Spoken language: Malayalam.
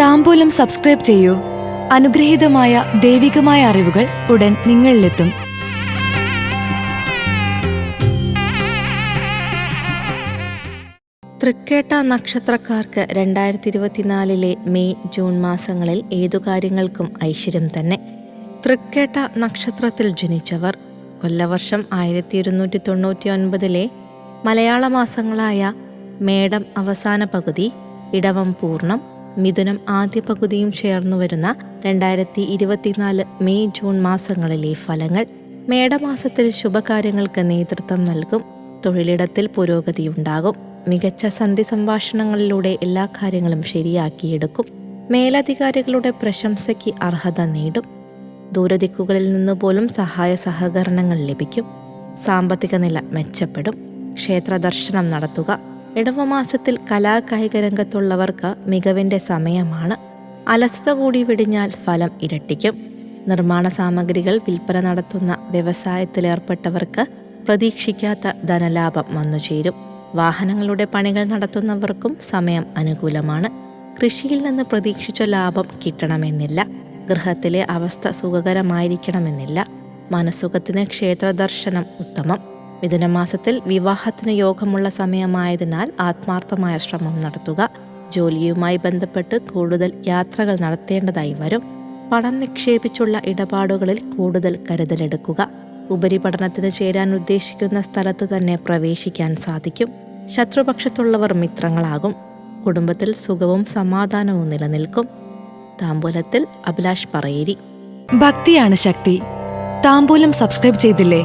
താമ്പൂലം സബ്സ്ക്രൈബ് ചെയ്യൂ. അനുഗ്രഹീതമായ ദൈവികമായ അറിവുകൾ ഉടൻ നിങ്ങളിലെത്തും. തൃക്കേട്ട നക്ഷത്രക്കാർക്ക് രണ്ടായിരത്തി ഇരുപത്തിനാലിലെ മെയ് ജൂൺ മാസങ്ങളിൽ ഏതു കാര്യങ്ങൾക്കും ഐശ്വര്യം തന്നെ. തൃക്കേട്ട നക്ഷത്രത്തിൽ ജനിച്ചവർ കൊല്ലവർഷം ആയിരത്തി ഇരുന്നൂറ്റി തൊണ്ണൂറ്റി ഒൻപതിലെ മലയാള മാസങ്ങളായ മേടം അവസാന പകുതി ഇടവം പൂർണം മിഥുനം ആദ്യ പകുതിയും ചേർന്നു വരുന്ന രണ്ടായിരത്തി ഇരുപത്തിനാല് മെയ് ജൂൺ മാസങ്ങളിലെ ഫലങ്ങൾ മേടമാസത്തിൽ ശുഭകാര്യങ്ങൾക്ക് നേതൃത്വം നൽകും. തൊഴിലിടത്തിൽ പുരോഗതി ഉണ്ടാകും മികച്ച സന്ധി സംഭാഷണങ്ങളിലൂടെ എല്ലാ കാര്യങ്ങളും ശരിയാക്കിയെടുക്കും. മേലധികാരികളുടെ പ്രശംസയ്ക്ക് അർഹത നേടും. ദൂരദിക്കുകളിൽ നിന്ന് പോലും സഹായ സഹകരണങ്ങൾ ലഭിക്കും. സാമ്പത്തിക നില മെച്ചപ്പെടും. ക്ഷേത്ര ദർശനം നടത്തുക. ഇടവമാസത്തിൽ കലാകായിക രംഗത്തുള്ളവർക്ക് മികവിന്റെ സമയമാണ്. അലസത കൂടി വെടിഞ്ഞാൽ ഫലം ഇരട്ടിക്കും. നിർമ്മാണ സാമഗ്രികൾ വിൽപ്പന നടത്തുന്ന വ്യവസായത്തിലേർപ്പെട്ടവർക്ക് പ്രതീക്ഷിക്കാത്ത ധനലാഭം വന്നുചേരും. വാഹനങ്ങളുടെ പണികൾ നടത്തുന്നവർക്കും സമയം അനുകൂലമാണ്. കൃഷിയിൽ നിന്ന് പ്രതീക്ഷിച്ച ലാഭം കിട്ടണമെന്നില്ല. ഗൃഹത്തിലെ അവസ്ഥ സുഖകരമായിരിക്കണമെന്നില്ല. മനസുഖത്തിന് ക്ഷേത്രദർശനം ഉത്തമം. മിഥുനമാസത്തിൽ വിവാഹത്തിന് യോഗമുള്ള സമയമായതിനാൽ ആത്മാർത്ഥമായ ശ്രമം നടത്തുക. ജോലിയുമായി ബന്ധപ്പെട്ട് കൂടുതൽ യാത്രകൾ നടത്തേണ്ടതായി വരും. പണം നിക്ഷേപിച്ചുള്ള ഇടപാടുകളിൽ കൂടുതൽ കരുതലെടുക്കുക. ഉപരിപഠനത്തിന് ചേരാൻ ഉദ്ദേശിക്കുന്ന സ്ഥലത്തു തന്നെ പ്രവേശിക്കാൻ സാധിക്കും. ശത്രുപക്ഷത്തുള്ളവർ മിത്രങ്ങളാകും. കുടുംബത്തിൽ സുഖവും സമാധാനവും നിലനിൽക്കും. താമ്പൂലത്തിൽ അഭിലാഷ് പറയേരി. ഭക്തിയാണ് ശക്തി. താമ്പൂലം സബ്സ്ക്രൈബ് ചെയ്തില്ലേ?